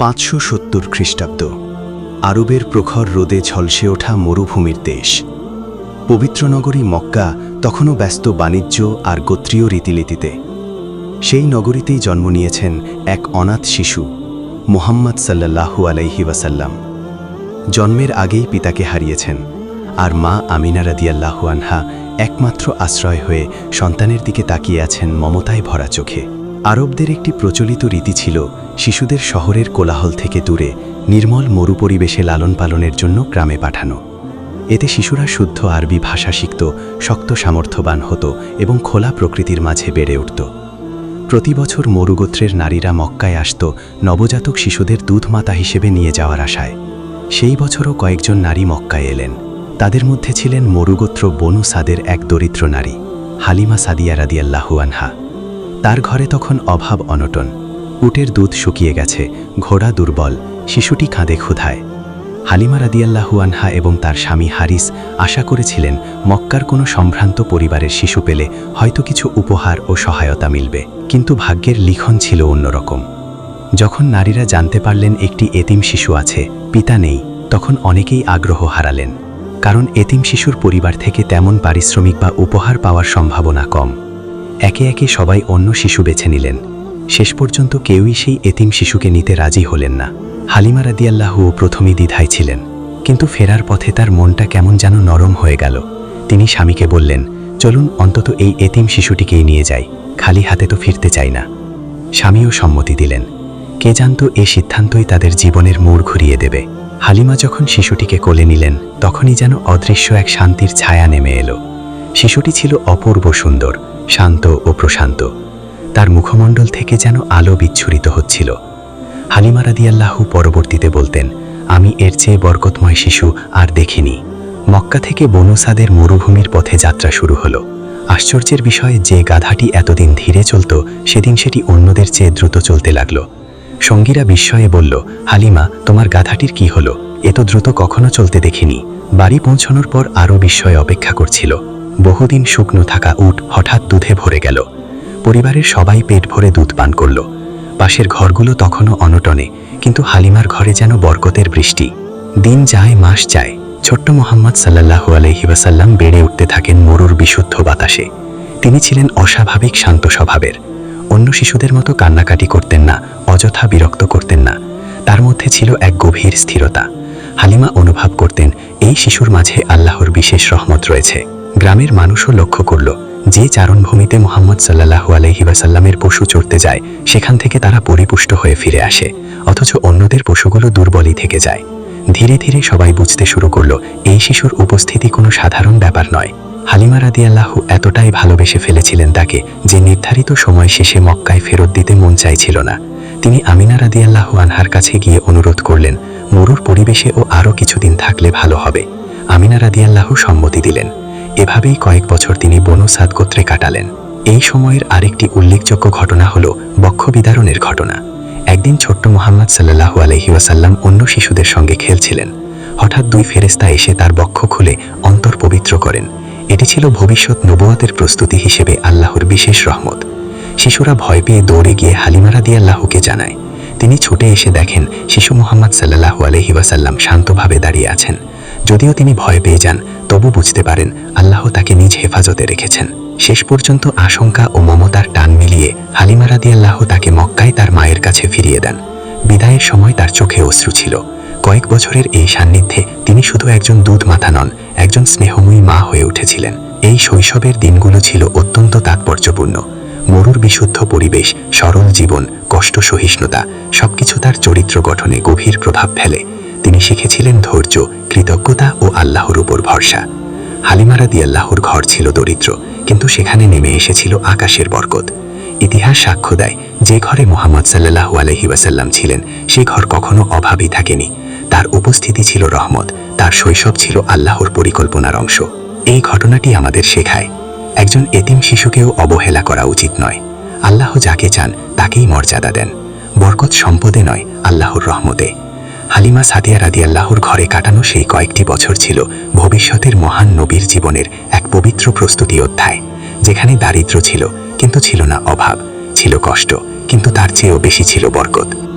পাঁচশো সত্তর খ্রিস্টাব্দ, আরবের প্রখর রোদে ঝলসে ওঠা মরুভূমির দেশ। পবিত্র নগরী মক্কা তখনও ব্যস্ত বাণিজ্য আর গোত্রীয় রীতিনীতিতে। সেই নগরীতেই জন্ম নিয়েছেন এক অনাথ শিশু, মোহাম্মদ সাল্লাল্লাহু আলাইহি ওয়াসাল্লাম। জন্মের আগেই পিতাকে হারিয়েছেন আর মা আমিনা রাদিয়াল্লাহু আনহা একমাত্র আশ্রয় হয়ে সন্তানের দিকে তাকিয়ে আছেন মমতায় ভরা চোখে। আরবদের একটি প্রচলিত রীতি ছিল শিশুদের শহরের কোলাহল থেকে দূরে, নির্মল মরু পরিবেশে লালন পালনের জন্য গ্রামে পাঠানো। এতে শিশুরা শুদ্ধ আরবি ভাষা শিখত, শক্ত সামর্থ্যবান হতো এবং খোলা প্রকৃতির মাঝে বেড়ে উঠত। প্রতি বছর মরুগোত্রের নারীরা মক্কায় আসত নবজাতক শিশুদের দুধমাতা হিসেবে নিয়ে যাওয়ার আশায়। সেই বছরও কয়েকজন নারী মক্কায় এলেন। তাদের মধ্যে ছিলেন মরুগোত্র বনু সাদের এক দরিদ্র নারী, হালিমা সাদিয়া রাদিয়াল্লাহু আনহা। তার ঘরে তখন অভাব অনটন। উটের দুধ শুকিয়ে গেছে, ঘোড়া দুর্বল, শিশুটি কাঁদে ক্ষুধায়। হালিমা রাদিয়াল্লাহু আনহা এবং তার স্বামী হারিস আশা করেছিলেন মক্কার কোনো সম্ভ্রান্ত পরিবারের শিশু পেলে হয়তো কিছু উপহার ও সহায়তা মিলবে, কিন্তু ভাগ্যের লিখন ছিল অন্যরকম। যখন নারীরা জানতে পারলেন একটি এতিম শিশু আছে, পিতা নেই, তখন অনেকেই আগ্রহ হারালেন, কারণ এতিম শিশুর পরিবার থেকে তেমন পারিশ্রমিক বা উপহার পাওয়ার সম্ভাবনা কম। একে একে সবাই অন্য শিশু বেছে নিলেন। শেষ পর্যন্ত কেউই সেই এতিম শিশুকে নিতে রাজি হলেন না। হালিমা রাদিয়াল্লাহুও প্রথমেই দ্বিধায় ছিলেন, কিন্তু ফেরার পথে তার মনটা কেমন যেন নরম হয়ে গেল। তিনি স্বামীকে বললেন, চলুন অন্তত এই এতিম শিশুটিকেই নিয়ে যাই, খালি হাতে তো ফিরতে চাই না। স্বামীও সম্মতি দিলেন। কে জানত এ সিদ্ধান্তই তাদের জীবনের মোড় ঘুরিয়ে দেবে। হালিমা যখন শিশুটিকে কোলে নিলেন, তখনই যেন অদৃশ্য এক শান্তির ছায়া নেমে এলো। শিশুটি ছিল অপূর্ব সুন্দর, শান্ত ও প্রশান্ত। তার মুখমণ্ডল থেকে যেন আলো বিচ্ছুরিত হচ্ছিল। হালিমা রাদিয়াল্লাহু পরবর্তীতে বলতেন, আমি এর চেয়ে বরকতময় শিশু আর দেখিনি। মক্কা থেকে বনুসাদের মরুভূমির পথে যাত্রা শুরু হলো। আশ্চর্যের বিষয়, যে গাধাটি এতদিন ধীরে চলত, সেদিন সেটি অন্যদের চেয়ে দ্রুত চলতে লাগল। সঙ্গীরা বিস্ময়ে বলল, হালিমা, তোমার গাধাটির কি হলো? এত দ্রুত কখনো চলতে দেখিনি। বাড়ি পৌঁছানোর পর আরও বিস্ময়ে অপেক্ষা করছিল। বহুদিন শুকনো থাকা উট হঠাৎ দুধে ভরে গেল। পরিবারের সবাই পেট ভরে দুধ পান করল। পাশের ঘরগুলো তখনও অনটনে, কিন্তু হালিমার ঘরে যেন বরকতের বৃষ্টি। দিন যায়, মাস যায়। ছোট্ট মোহাম্মদ সাল্লাহু আলহি ওয়াসাল্লাম বেড়ে উঠতে থাকেন মরুর বিশুদ্ধ বাতাসে। তিনি ছিলেন অস্বাভাবিক শান্ত স্বভাবের। অন্য শিশুদের মতো কান্নাকাটি করতেন না, অযথা বিরক্ত করতেন না। তার মধ্যে ছিল এক গভীর স্থিরতা। হালিমা অনুভব করতেন, এই শিশুর মাঝে আল্লাহর বিশেষ রহমত রয়েছে। গ্রামের মানুষও লক্ষ্য করল যে চারণভূমিতে মোহাম্মদ সাল্লাহু আলহি ওয়াসাল্লামের পশু চড়তে যায়, সেখান থেকে তারা পরিপুষ্ট হয়ে ফিরে আসে, অথচ অন্যদের পশুগুলো দুর্বলই থেকে যায়। ধীরে ধীরে সবাই বুঝতে শুরু করল, এই শিশুর উপস্থিতি কোনো সাধারণ ব্যাপার নয়। হালিমা রাদিয়াল্লাহু এতটাই ভালোবেসে ফেলেছিলেন তাকে, যে নির্ধারিত সময় শেষে মক্কায় ফেরত দিতে মন চাইছিল না। তিনি আমিনা রাদিয়াল্লাহু আনহার কাছে গিয়ে অনুরোধ করলেন, মরুর পরিবেশে ও আরও কিছুদিন থাকলে ভালো হবে। আমিনা রাদিয়াল্লাহু সম্মতি দিলেন। এভাবেই কয়েক বছর তিনি বনু সাদ গোত্রে কাটালেন। এই সময়ের আরেকটি উল্লেখযোগ্য ঘটনা হল বক্ষ বিদারণের ঘটনা। একদিন ছোট্ট মোহাম্মদ সাল্লাহু আলহি ওয়াসাল্লাম অন্য শিশুদের সঙ্গে খেলছিলেন। হঠাৎ দুই ফেরেস্তা এসে তার বক্ষ খুলে অন্তর পবিত্র করেন। এটি ছিল ভবিষ্যৎ নবুয়াতের প্রস্তুতি হিসেবে আল্লাহর বিশেষ রহমত। শিশুরা ভয় পেয়ে দৌড়ে গিয়ে হালিমারা দিয়ে আল্লাহকে জানায়। তিনি ছুটে এসে দেখেন শিশু মোহাম্মদ সাল্লাহু আলহি শান্তভাবে দাঁড়িয়ে আছেন। যদিও তিনি ভয় পেয়ে যান তবু বুঝতে পারেন, আল্লাহ তাকে নিজ হেফাজতে রেখেছেন। শেষ পর্যন্ত আশঙ্কা ও মমতার টান মিলিয়ে হালিমা রাদি আল্লাহ তাকে মক্কায় তার মায়ের কাছে ফিরিয়ে দেন। বিদায়ের সময় তার চোখে অশ্রু ছিল। কয়েক বছরের এই সান্নিধ্যে তিনি শুধু একজন দুধ মাথা নন, একজন স্নেহময়ী মা হয়ে উঠেছিলেন। এই শৈশবের দিনগুলো ছিল অত্যন্ত তাৎপর্যপূর্ণ। মরুর বিশুদ্ধ পরিবেশ, সরল জীবন, কষ্ট সহিষ্ণুতা, সবকিছু তার চরিত্র গঠনে গভীর প্রভাব ফেলে। তিনি শিখেছিলেন ধৈর্য, কৃতজ্ঞতা ও আল্লাহর উপর ভরসা। হালিমারা দিয়াল্লাহর ঘর ছিল দরিদ্র, কিন্তু সেখানে নেমে এসেছিল আকাশের বরকত। ইতিহাস সাক্ষ্য দেয়, যে ঘরে মোহাম্মদ সাল্লাহু আলহি ওয়াসাল্লাম ছিলেন, সে ঘর কখনো অভাবই থাকেনি। তার উপস্থিতি ছিল রহমত, তার শৈশব ছিল আল্লাহর পরিকল্পনার অংশ। এই ঘটনাটি আমাদের শেখায়, একজন এতিম শিশুকেও অবহেলা করা উচিত নয়। আল্লাহ যাকে চান, তাকেই মর্যাদা দেন। বরকত সম্পদে নয়, আল্লাহর রহমতে। হালিমা সাদিয়া রাদি আল্লাহর ঘরে কাটানো সেই কয়েকটি বছর ছিল ভবিষ্যতের মহান নবীর জীবনের এক পবিত্র প্রস্তুতি অধ্যায়। যেখানে দারিদ্র ছিল, কিন্তু ছিল না অভাব। ছিল কষ্ট, কিন্তু তার চেয়েও বেশি ছিল বরকত।